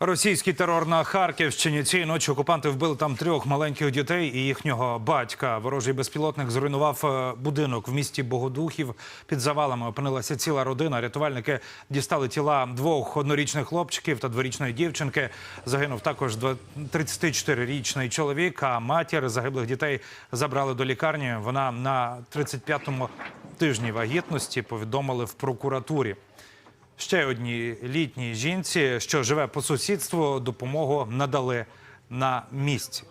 Російський терор на Харківщині цієї ночі окупанти вбили там трьох маленьких дітей і їхнього батька. Ворожий безпілотник зруйнував е, будинок в місті Богодухів. Під завалами опинилася ціла родина. Рятувальники дістали тіла двох однорічних хлопчиків та дворічної дівчинки. Загинув також два- 34-річний чоловік. А матір загиблих дітей забрали до лікарні. Вона на 35-му тижні вагітності повідомили в прокуратурі. Ще одній літній жінці, що живе по сусідству, допомогу надали на місці.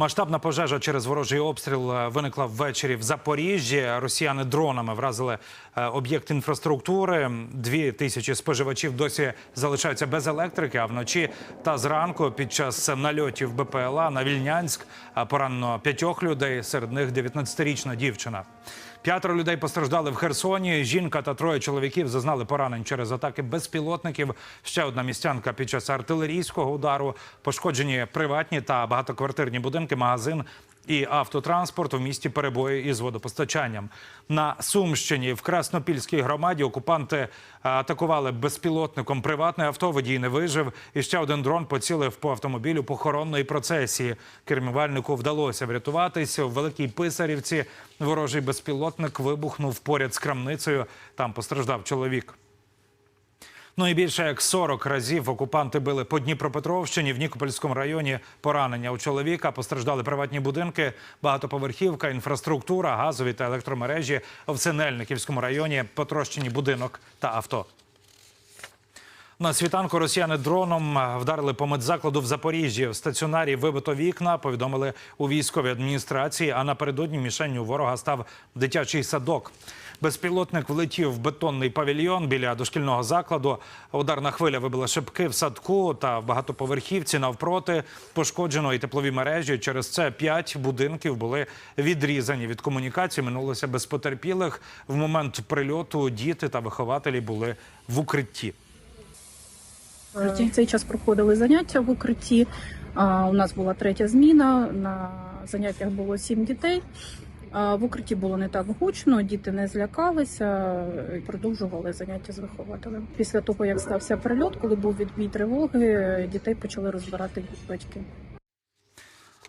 Масштабна пожежа через ворожий обстріл е, виникла ввечері в Запоріжжі. Росіяни дронами вразили е, об'єкт інфраструктури. Дві тисячі споживачів досі залишаються без електрики. А вночі та зранку під час нальотів БПЛА на Вільнянськ е, поранено п'ятьох людей. Серед них 19-річна дівчина. П'ятеро людей постраждали в Херсоні. Жінка та троє чоловіків зазнали поранень через атаки безпілотників. Ще одна містянка під час артилерійського удару. Пошкоджені приватні та багатоквартирні будинки, магазин і автотранспорт у місті перебої із водопостачанням. На Сумщині в Краснопільській громаді окупанти е, атакували безпілотником приватне авто. Водій не вижив. І ще один дрон поцілив по автомобілю похоронної процесії. Кермувальнику вдалося врятуватися. У Великій Писарівці ворожий безпілотник вибухнув поряд з крамницею. Там постраждав чоловік. Ну і більше як 40 разів окупанти били по Дніпропетровщині в Нікопольському районі поранення у чоловіка. Постраждали приватні будинки, багатоповерхівка, інфраструктура, газові та електромережі. В Синельниківському районі потрощені будинок та авто. На світанку росіяни дроном вдарили по медзакладу в Запоріжжі. В стаціонарі вибито вікна, повідомили у військовій адміністрації. А напередодні мішенню ворога став дитячий садок. Безпілотник влетів в бетонний павільйон біля дошкільного закладу. Ударна хвиля вибила шибки в садку та в багатоповерхівці навпроти. Пошкоджено і теплові мережі. Через це п'ять будинків були відрізані від комунікації. Минулося без потерпілих. В момент прильоту діти та вихователі були в укритті. Цей час проходили заняття в укритті. У нас була третя зміна. На заняттях було сім дітей. В укритті було не так гучно, діти не злякалися і продовжували заняття з вихователем. Після того, як стався прильот, коли був відбій тривоги, дітей почали розбирати батьки.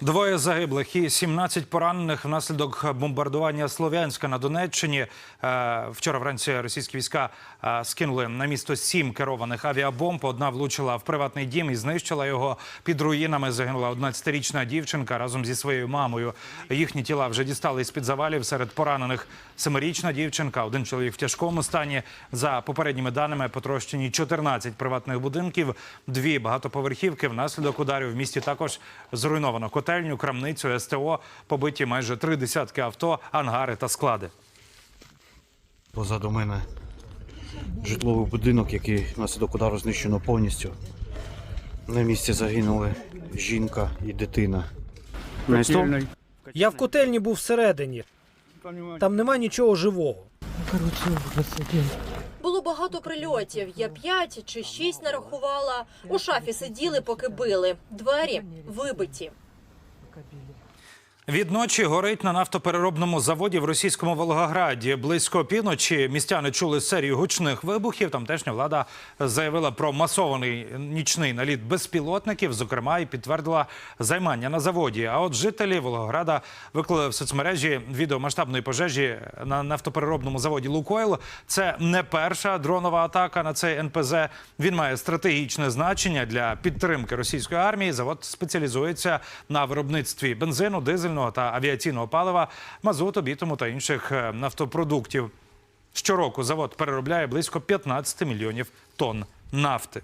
Двоє загиблих і 17 поранених внаслідок бомбардування Слов'янська на Донеччині. Е, Вчора вранці російські війська е, скинули на місто сім керованих авіабомб. Одна влучила в приватний дім і знищила його. Під руїнами загинула 11-річна дівчинка разом зі своєю мамою. Їхні тіла вже дістали з під завалів. Серед поранених семирічна дівчинка, один чоловік в тяжкому стані. За попередніми даними потрощені 14 приватних будинків, дві багатоповерхівки. Внаслідок ударів в місті також зруйновано котельню, крамницю, СТО, побиті майже три десятки авто, ангари та склади. Позаду мене житловий будинок, який внаслідок удару знищено повністю. На місці загинули жінка і дитина. Я в котельні був всередині. Там нема нічого живого. Було багато прильотів. Я п'ять чи шість нарахувала. У шафі сиділи, поки били. Двері вибиті. Відночі горить на нафтопереробному заводі в російському Волгограді. Близько півночі містяни чули серію гучних вибухів. Тамтешня влада заявила про масований нічний наліт безпілотників, зокрема, і підтвердила займання на заводі. А от жителі Волгограда виклали в соцмережі відео масштабної пожежі на нафтопереробному заводі Лукойл. Це не перша дронова атака на цей НПЗ. Він має стратегічне значення для підтримки російської армії. Завод спеціалізується на виробництві бензину, дизельного та авіаційного палива, мазуту, бітуму та інших е, нафтопродуктів. Щороку завод переробляє близько 15 мільйонів тонн нафти.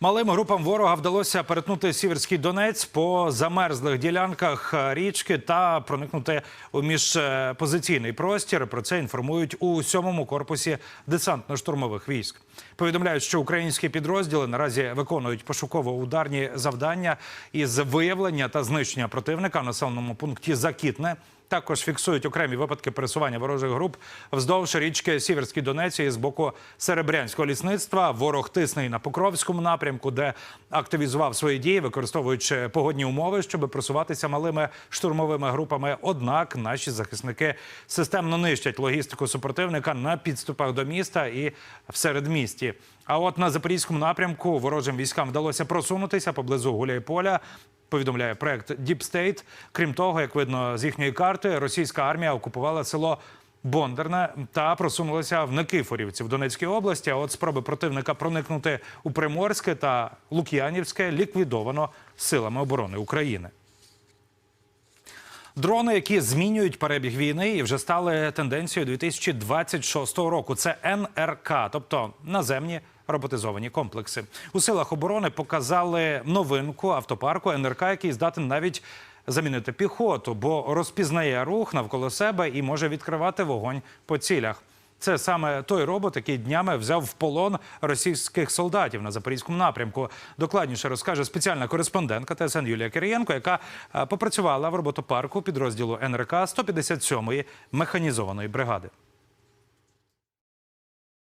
Малим групам ворога вдалося перетнути Сіверський Донець по замерзлих ділянках річки та проникнути у міжпозиційний простір. Про це інформують у сьомому корпусі десантно-штурмових військ. Повідомляють, що українські підрозділи наразі виконують пошуково-ударні завдання із виявлення та знищення противника населеному пункті Закітне Також фіксують окремі випадки пересування ворожих груп вздовж річки Сіверський Донець і з боку Серебрянського лісництва. Ворог тисне на Покровському напрямку, де активізував свої дії, використовуючи погодні умови, щоб просуватися малими штурмовими групами. Однак наші захисники системно нищать логістику супротивника на підступах до міста і в середмісті. А от на запорізькому напрямку ворожим військам вдалося просунутися поблизу Гуляйполя. Повідомляє проект Deep State. Крім того, як видно з їхньої карти, російська армія окупувала село Бондарне та просунулася в Никифорівці в Донецькій області. А от спроби противника проникнути у Приморське та Лук'янівське ліквідовано силами оборони України. Дрони, які змінюють перебіг війни, і вже стали тенденцією 2026 року. Це НРК, тобто наземні роботизовані комплекси. У силах оборони показали новинку автопарку НРК, який здатен навіть замінити піхоту, бо розпізнає рух навколо себе і може відкривати вогонь по цілях. Це саме той робот, який днями взяв в полон російських солдатів на запорізькому напрямку. Докладніше розкаже спеціальна кореспондентка ТСН Юлія Кирієнко, яка е, попрацювала в роботопарку підрозділу НРК 157-ї механізованої бригади.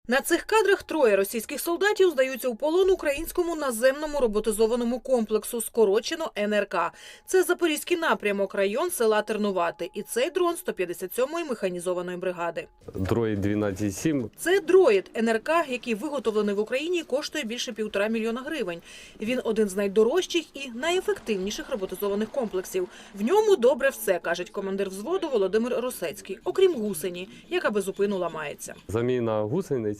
На цих кадрах троє російських солдатів здаються у полон українському наземному роботизованому комплексу, скорочено НРК. Це Запорізький напрямок, район села Тернувати. І цей дрон 157-ї механізованої бригади. Дроїд 12.7 Це дроїд НРК, який виготовлений в Україні коштує більше півтора мільйона гривень. Він один з найдорожчих і найефективніших роботизованих комплексів. В ньому добре все, каже командир взводу Володимир Росецький, окрім гусені, яка безупину ламається. заміна гусениць,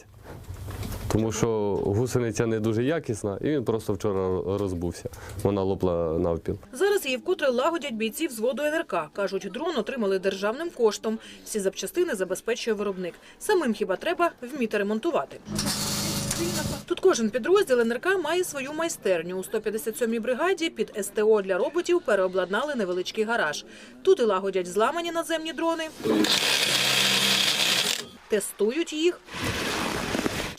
тому що гусениця не дуже якісна, і він просто вчора розбувся. Вона лопла навпіл. Зараз її вкотре лагодять бійці взводу НРК. Кажуть, дрон отримали державним коштом. Всі запчастини забезпечує виробник. Самим хіба треба вміти ремонтувати. Тут кожен підрозділ НРК має свою майстерню. У 157-й бригаді під СТО для роботів переобладнали невеличкий гараж. Тут і лагодять зламані наземні дрони, тестують їх,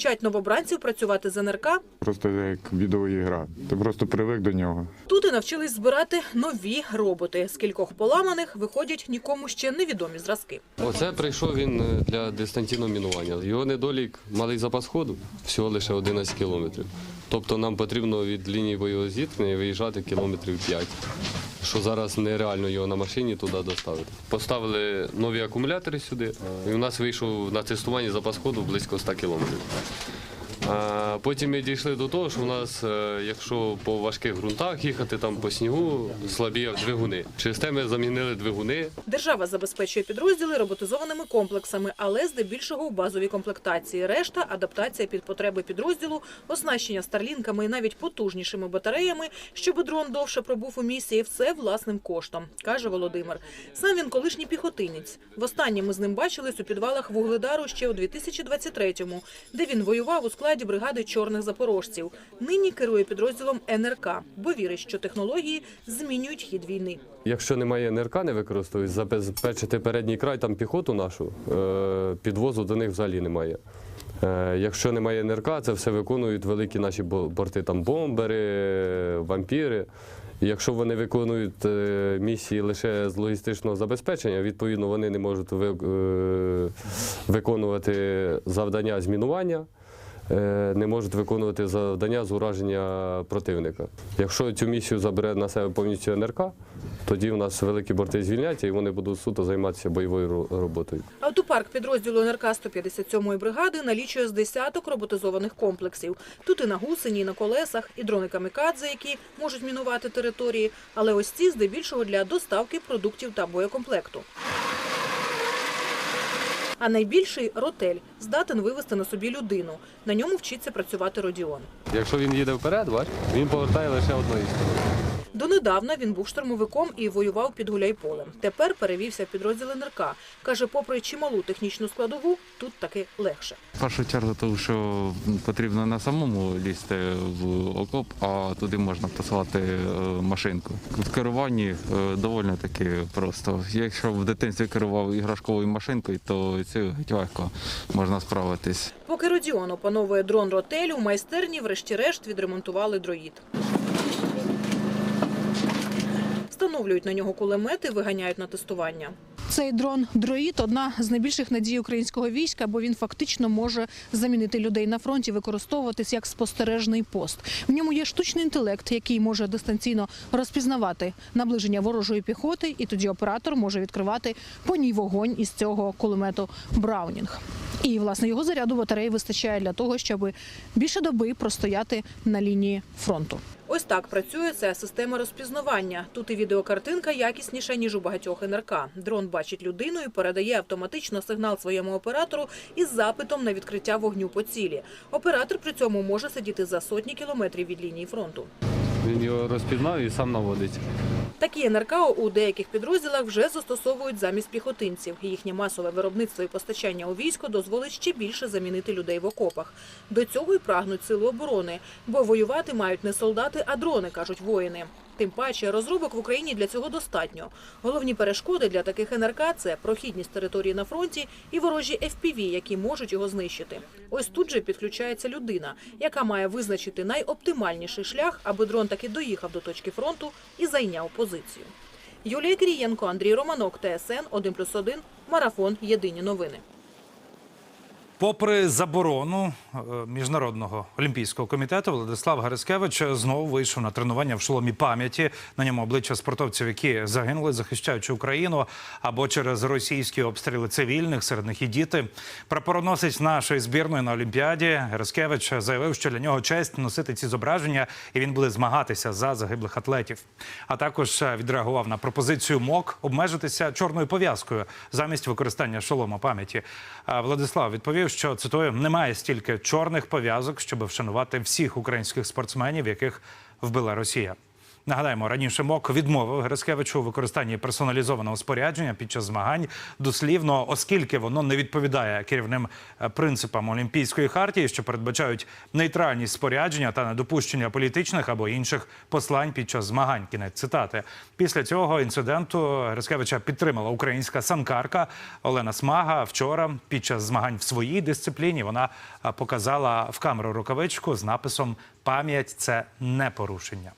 вчать новобранців працювати з НРК, Просто як відеоігра. Ти просто привик до нього. Тут і навчились збирати нові роботи. З кількох поламаних виходять нікому ще невідомі зразки. Оце прийшов він е, для дистанційного мінування. Його недолік малий запас ходу, всього лише 11 кілометрів. Тобто нам потрібно від лінії бойового зіткнення виїжджати кілометрів 5. Що зараз нереально його на машині туди доставити. Поставили нові акумулятори сюди, і у нас вийшов на тестуванні запас ходу близько 100 кілометрів. Потім ми дійшли до того, що у нас, е, якщо по важких ґрунтах їхати там по снігу, слабіє двигуни. Через те ми замінили двигуни, Держава забезпечує підрозділи роботизованими комплексами, але здебільшого в базовій комплектації. Решта адаптація під потреби підрозділу, оснащення старлінками і навіть потужнішими батареями, щоб дрон довше пробув у місії. Все власним коштом, каже Володимир. Сам він колишній піхотинець. Востаннє ми з ним бачились у підвалах вугледару ще у 2023-му, де він воював у складі бригади чорних запорожців. Нині керує підрозділом НРК, бо вірить, що технології змінюють хід війни. Якщо немає НРК, не використовують, забезпечити передній край, там піхоту нашу, е, підвозу до них взагалі немає. Е, Якщо немає НРК, це все виконують великі наші борти, там бомбери, вампіри. Якщо вони виконують е, місії лише з логістичного забезпечення, відповідно вони не можуть виконувати завдання з мінування. Е, Не можуть виконувати завдання з ураження противника. Якщо цю місію забере на себе повністю НРК, тоді у нас великі борти звільняться і вони будуть суто займатися бойовою роботою. Автопарк підрозділу НРК 157-ї бригади налічує з десяток роботизованих комплексів. Тут і на гусені, і на колесах, і дрони камікадзе, які можуть мінувати території. Але ось ці здебільшого для доставки продуктів та боєкомплекту. А найбільший ротель здатен вивести на собі людину. На ньому вчиться працювати Родіон. Якщо він їде вперед, він повертає лише одної сторони. Донедавна він був штурмовиком і воював під Гуляйполем. Тепер перевівся в підрозділ НРК. Каже, попри чималу технічну складову, тут таки легше. В першу чергу, тому що потрібно не самому лізти в окоп, а туди можна посилати е, машинку. В керуванні е, доволі таки просто. Якщо в дитинстві керував іграшковою машинкою, то геть легко можна справитись. Поки Родіон опановує дрон ротелю, в майстерні врешті-решт відремонтували дроїд. Встановлюють на нього кулемети, виганяють на тестування. Цей дрон дроїд одна з найбільших надій українського війська, бо він фактично може замінити людей на фронті, використовуватись як спостережний пост. В ньому є штучний інтелект, який може дистанційно розпізнавати наближення ворожої піхоти, і тоді оператор може відкривати по ній вогонь із цього кулемету Браунінг. І власне його заряду батареї вистачає для того, щоб більше доби простояти на лінії фронту. Ось так працює ця система розпізнавання. Тут і відеокартинка якісніша ніж у багатьох НРК. Дрон бачить людину і передає автоматично сигнал своєму оператору із запитом на відкриття вогню по цілі. Оператор при цьому може сидіти за сотні кілометрів від лінії фронту. Він його розпізнав і сам наводить. Такі НРК у деяких підрозділах вже застосовують замість піхотинців. Їхнє масове виробництво і постачання у військо дозволить ще більше замінити людей в окопах. До цього й прагнуть сили оборони, бо воювати мають не солдати, а дрони, кажуть воїни. Тим паче розробок в Україні для цього достатньо. Головні перешкоди для таких НРК – це прохідність території на фронті і ворожі FPV, які можуть його знищити. Ось тут же підключається людина, яка має визначити найоптимальніший шлях, аби дрон таки доїхав до точки фронту і зайняв позицію. Юлія Кирієнко, Андрій Романок, ТСН 1+,1, Марафон. Єдині новини. Попри заборону е, міжнародного олімпійського комітету, Владислав Гарискевич знову вийшов на тренування в шоломі пам'яті. На ньому обличчя спортовців, які загинули, захищаючи Україну, або через російські обстріли цивільних, серед них і діти. Прапороносець нашої збірної на Олімпіаді Гарискевич заявив, що для нього честь носити ці зображення, і він буде змагатися за загиблих атлетів. А також відреагував на пропозицію МОК обмежитися чорною пов'язкою замість використання шолома пам'яті. Владислав відповів, що цитую, немає стільки чорних пов'язок, щоб вшанувати всіх українських спортсменів, яких вбила Росія. Нагадаємо, раніше МОК відмовив Грицкевичу у використанні персоналізованого спорядження під час змагань дослівно, оскільки воно не відповідає керівним е, принципам Олімпійської хартії, що передбачають нейтральність спорядження та недопущення політичних або інших послань під час змагань. Кінець цитати. Після цього інциденту Грицкевича підтримала українська санкарка Олена Смага. Вчора під час змагань в своїй дисципліні вона е, показала в камеру рукавичку з написом Пам'ять це не порушення.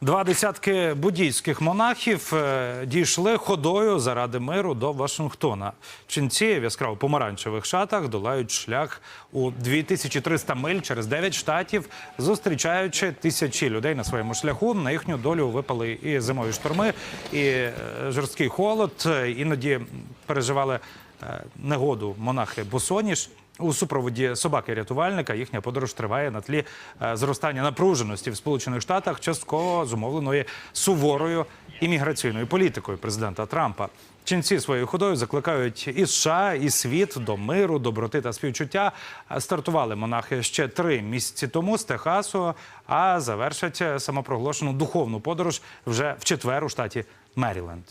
Два десятки буддійських монахів е, дійшли ходою заради миру до Вашингтона. Ченці в яскраво помаранчевих шатах долають шлях у 2300 миль через 9 штатів, зустрічаючи тисячі людей на своєму шляху. На їхню долю випали і зимові шторми, і е, жорсткий холод. Е, Іноді переживали негоду монахи Босоніж. У супроводі собаки-рятувальника їхня подорож триває на тлі е, зростання напруженості в Сполучених Штатах, частково зумовленої суворою імміграційною політикою президента Трампа. Ченці своєю ходою закликають і США, і світ до миру, доброти та співчуття. Стартували монахи ще три місяці тому з Техасу, а завершать самопроголошену духовну подорож вже в четвер у штаті Меріленд.